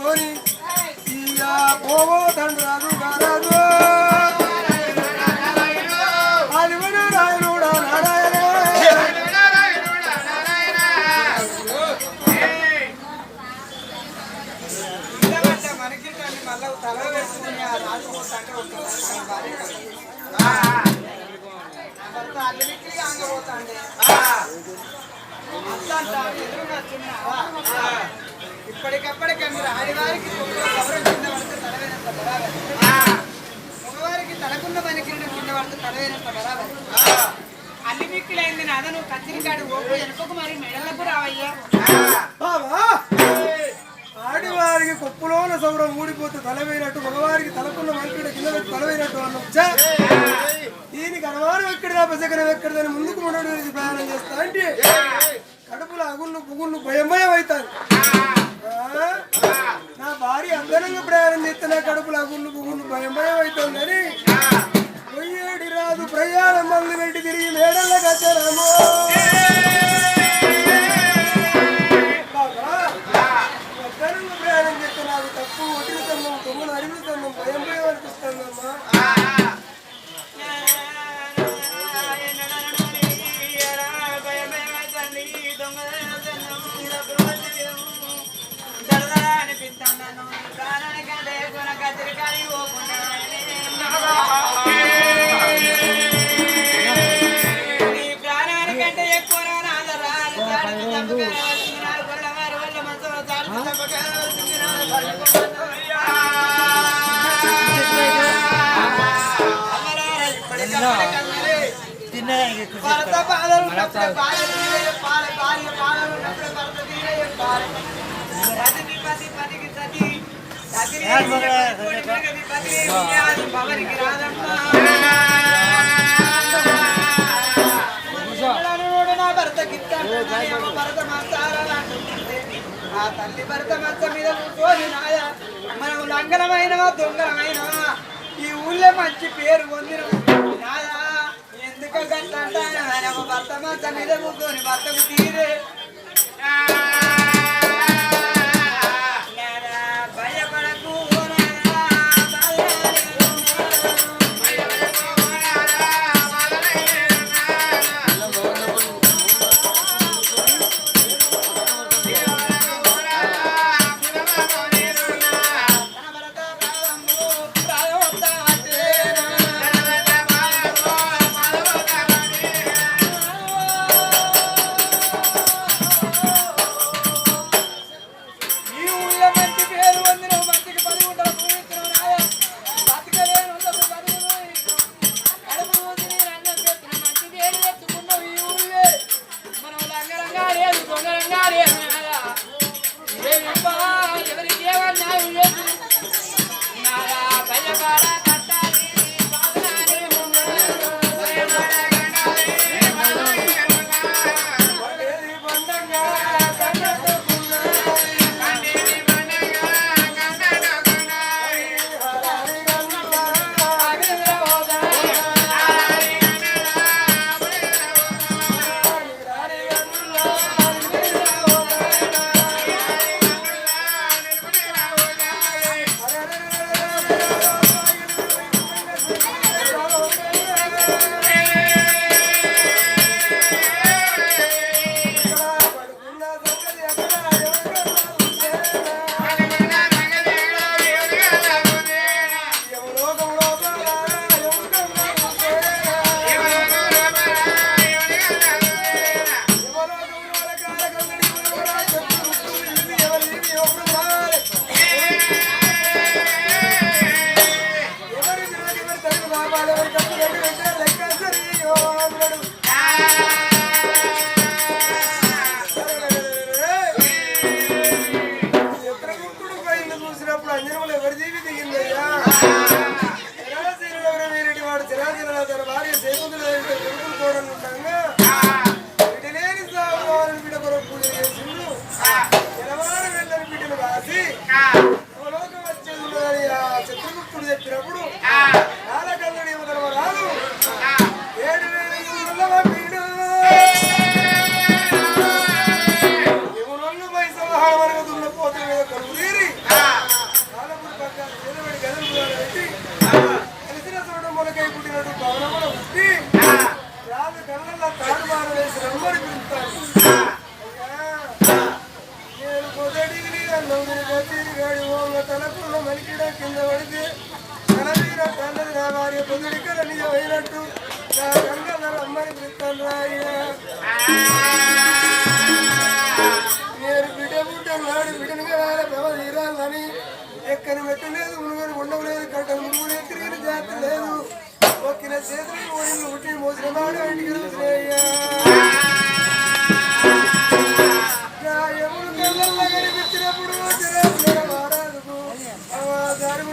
ధరించుకొని ఇక పోవో తండ్రి రాదు కారాదు అది మన ఇప్పటికప్పటికే మీరు ఆడివారికి ఎవరు కింద పడితే తలవేనంత బరాబర్. మగవారికి తలకున్న పనికి కింద పడితే తలవేనంత బరాబర్. అన్ని మిక్కులైంది నాద నువ్వు కత్తిరికాడు ఓపు వెనుకకు మరి మెడలకు రావయ్యా. ఆడివారికి కొప్పులోన సౌరం ఊడిపోతే తలవేనట్టు మగవారికి తలకున్న మంత్రుడు కింద పెట్టి తలవేనట్టు అన్నాం ఛే! దీనికి అనుమానం ఎక్కడిదా పసకరం ఎక్కడిదని ముందుకు ఉండడం గురించి ప్రయాణం చేస్తా అంటే కడుపులో అగుళ్ళు పుగుళ్ళు భయం భయం అవుతాను నా భార్య అందరంగా ప్రయాణం చేస్తే నా కడుపులో అగుళ్ళు పుగుళ్ళు భయం భయం అవుతుందని. పొయ్యేడి రాదు ప్రయాణం మందు పెట్టి తిరిగి మేడల్లో కచ్చారాము నానేమో భరత మంచారాలు ఆ తల్లి భర్త మీద నాయ మనం లంగనమైనవా దొంగలమైనవా? ఈ ఊళ్ళో మంచి పేరు పొందిన నాయా ఎందుకు గట్లంటే ఒక భర్త మంచ మీద ముగ్గురు భర్తకు తీరే. నా భార్య పొదడికల నా పిలుస్తాను నేను బిడ్డ పుట్టాను నాడు బిడ్డను కదా భవ తీరాలని ఎక్కని మెట్టు లేదు మునుగని ఎక్కడికి జాతి లేదు ఒక్కిన చేతులు పోయిన ఉట్టి మోసిన వాడు ఇంటికి చూసినయ్యా కళ్ళల్లో కనిపించినప్పుడు ఆ దారి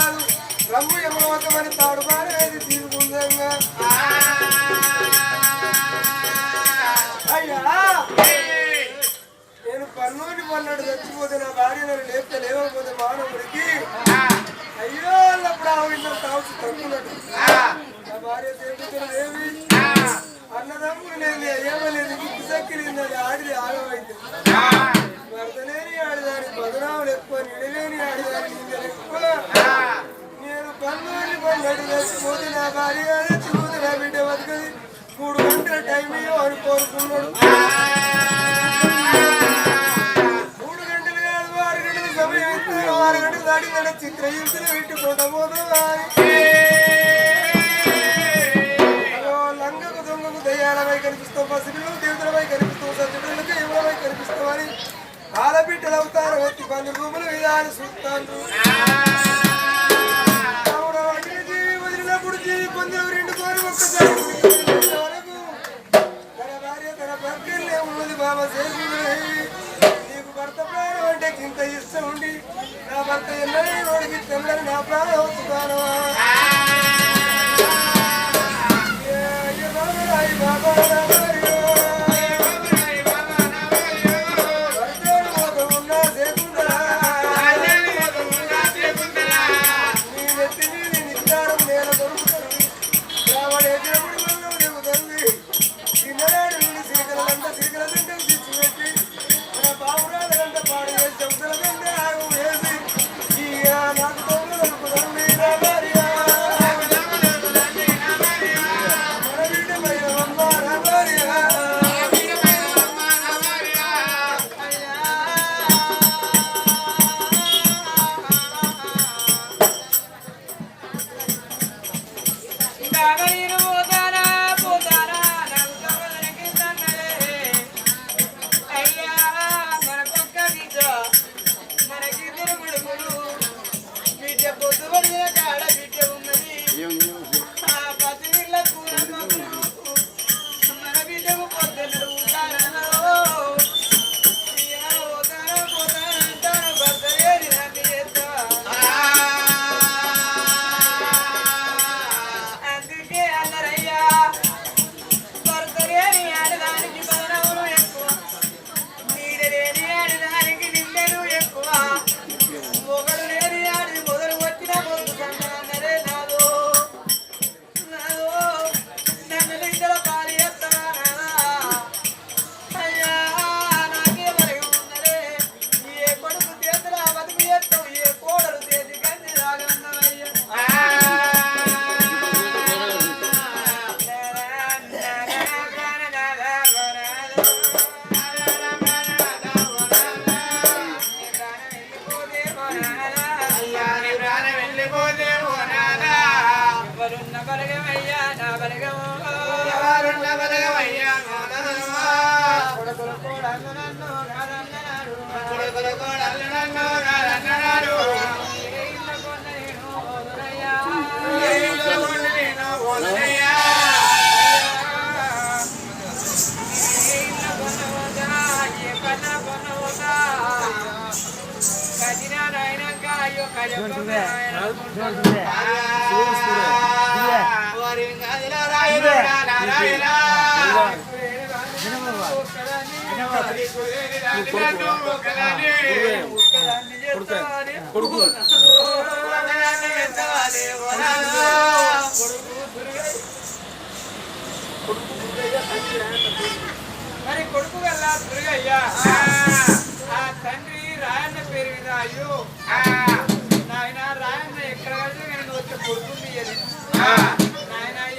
కాదు. రమ్ము యముల మొక్కమని తాడు పారేది తీసుకుందంగా అయ్యా! నేను పన్నూరి పన్నాడు చచ్చిపోతే నా భార్య నన్ను లేపితే లేవకపోతే మానవుడికి? అయ్యో అన్నప్పుడు ఆ ఇంట్లో తావచ్చు తగ్గున్నట్టు నా భార్య చేపుతున్నదేమి అన్నదమ్ముడు లేదు ఏమలేదు గుర్తు సక్కిలింది అది ఆడిది ఆగమైంది. భర్తలేని ఆడదాని బదనాములు ఎక్కువ నిడలేని ఆడదాని ఎక్కువ. నేను పన్నుని పన్నాడు చచ్చిపోతే నా భార్య చచ్చిపోతే నా బిడ్డ బతుకది. మూడు గంటల టైం అని కోరుకున్నాడు. మూడు గంటలు కాదు ఆరు గంటల సమయం ఇస్తారు ఆరు గంటలు దాటిందంటే చిత్రహింసలు పెట్టుకుంటా పోతా లంగకు దొంగకు దయ్యాలపై కనిపిస్తావు పసిపిల్లలు దేవతలపై కనిపిస్తావు సత్యపిల్లలకు ఎవరిపై కనిపిస్తావు అని ఆలబిడ్డలు అవుతారు వచ్చి పన్ను భూములు విధాలు చూస్తాను ఆవిడ జీవి వదిలినప్పుడు జీవి పొందిన రెండు కోరి ఒక్కసారి. తన భార్య తన భర్తలే ఉన్నది బాబా చేసింది నీకు భర్త ప్రాణం అంటే ఇంత ఇష్టం ఉండి నా భర్త ఎన్నడూ నోడికి తెల్లని నా ప్రాణం అవుతున్నాను బలగమయ్యా నా బలగము కొడుకులు కోడళ్ళు నన్ను మరి కొడుకు గల్ల దుర్గయ్య. ఆ తండ్రి రాయన్న పేరు మీద అయ్యో. నాయన రాయన్న ఎక్కడ కలిసి నేను వచ్చే కొడుకు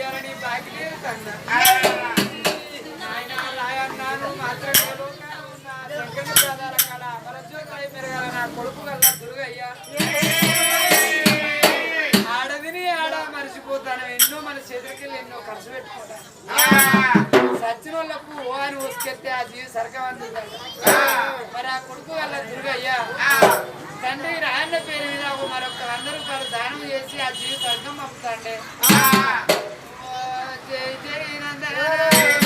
తీయదు నాయన అయ్యారని లేదు మాత్రమే ఉన్న ప్రధాన కళ నా కొడుకు గల్ల దుర్గయ్య ఆడదిని ఆడ మర్చిపోతాను. ఎన్నో మన చేతులకి ఎన్నో ఖర్చు పెట్టుకుంటాను. సచ్చిన వాళ్ళకు ఓ అని ఉసుకెత్తే ఆ జీవి సరకమంది మరి ఆ కొడుకు వల్ల దుర్గయ్య తండ్రి రాయన్న పేరు మీద ఒక మరొక వంద రూపాయలు దానం చేసి ఆ జీవి స్వర్గం పంపుతాండే. ఓ జై నందన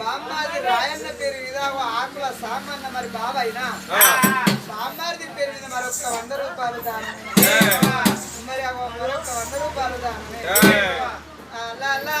బామ్మాది రాయన్న పేరు మీద ఆకుల సాంబన్న మరి బావ అయినా బామ్మాది పేరు మీద మరొక వంద రూపాయలు దానం మరి మరొక వంద రూపాయలు దానం లా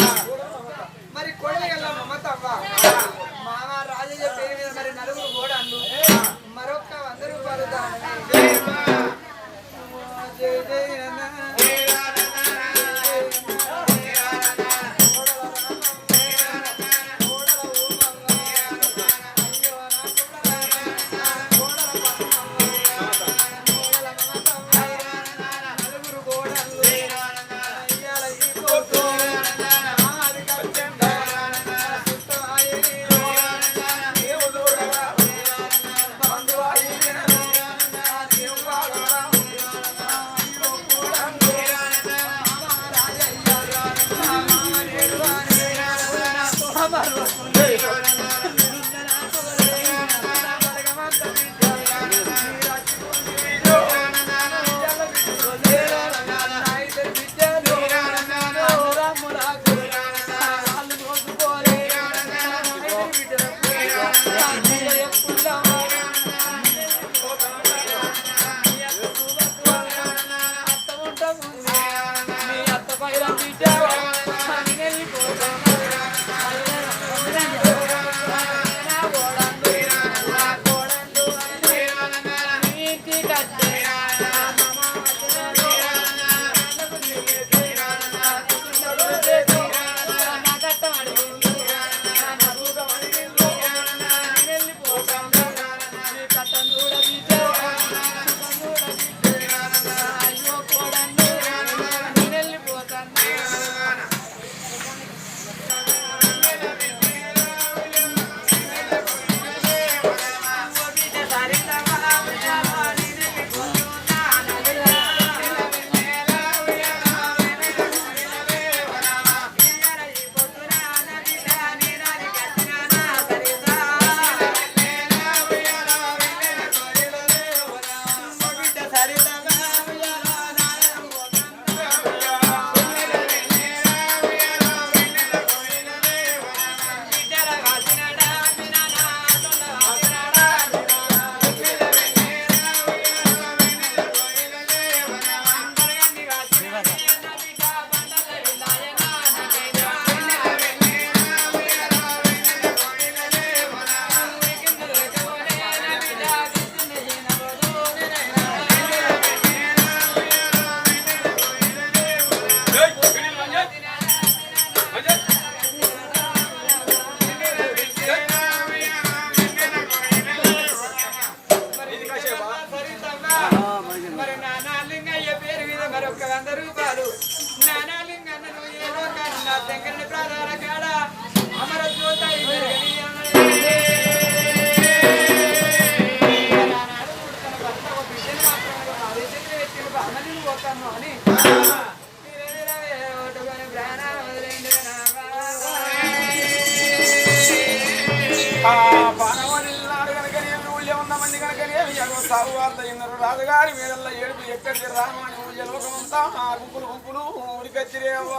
కనుకనేమి ఎగవ రాజుగారి మీదల్ల ఏడుపు ఎక్కడి రామాని ఊళ్ళో లోకమంతా. గుంపులు గుంపులు ఊరికొచ్చిరేవ్వ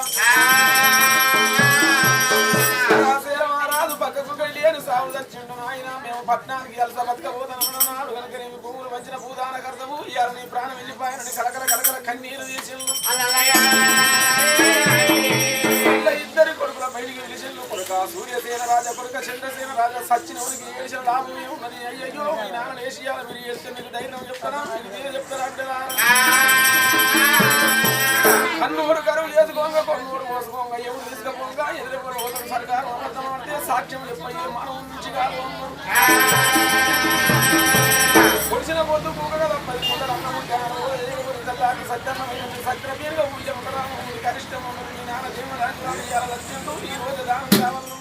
రాజు పక్కకు వెళ్ళేను సాగు తెచ్చిండు నాయన. మేము పట్నానికి ఎలస బతకపోతానన్నాడు కనుకనేమి భూములు వచ్చిన భూదాన కర్తము ఇవాళ నీ ప్రాణం వెళ్ళిపోయానని కలకల కలకల కన్నీరు తీసిండు విలిసిల్లు కొడుక సూర్యసేన రాజ కొడుక చంద్రసేన రాజ సచ్చినవుడికి ఏడిసిన లాభం ఏమున్నది అయ్యయ్యో మీ నాన్న ఏషియాల మీరు చేస్తే మీకు ధైర్యం చెప్తారా మీకు నేను చెప్తారా అంటారా కన్నుడు కరువు చేసుకోంగ కొన్నుడు మోసుకోంగ ఎవరు తీసుకపోంగ ఎదురుకొని పోతాం సర్కారు అబద్ధం అంటే సాక్ష్యం చెప్పయ్యే మనం నుంచి కాదు పొడిచిన పొద్దు పూకగా తప్పది కొందరు అన్నం ఉంటారు తెల్లారి సత్యమైన సత్యమీరుగా ఊళ్ళ ఉండరాము కనిష్టం ఉన్నది మీ నాన్న జీవనాన్ని ఇవాళ లక్ష్యంతో ఈ రోజు దానం కావాలన్నారు ఆడేసన్నట కచ్చబు లేపరాదు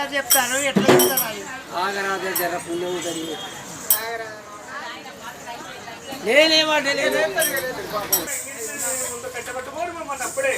ఏదో చెప్తారు? ఎట్లా చెప్తారు అది? నేనేమంటే కట్టబట్టుకోడు మమ్మల్ని అప్పుడే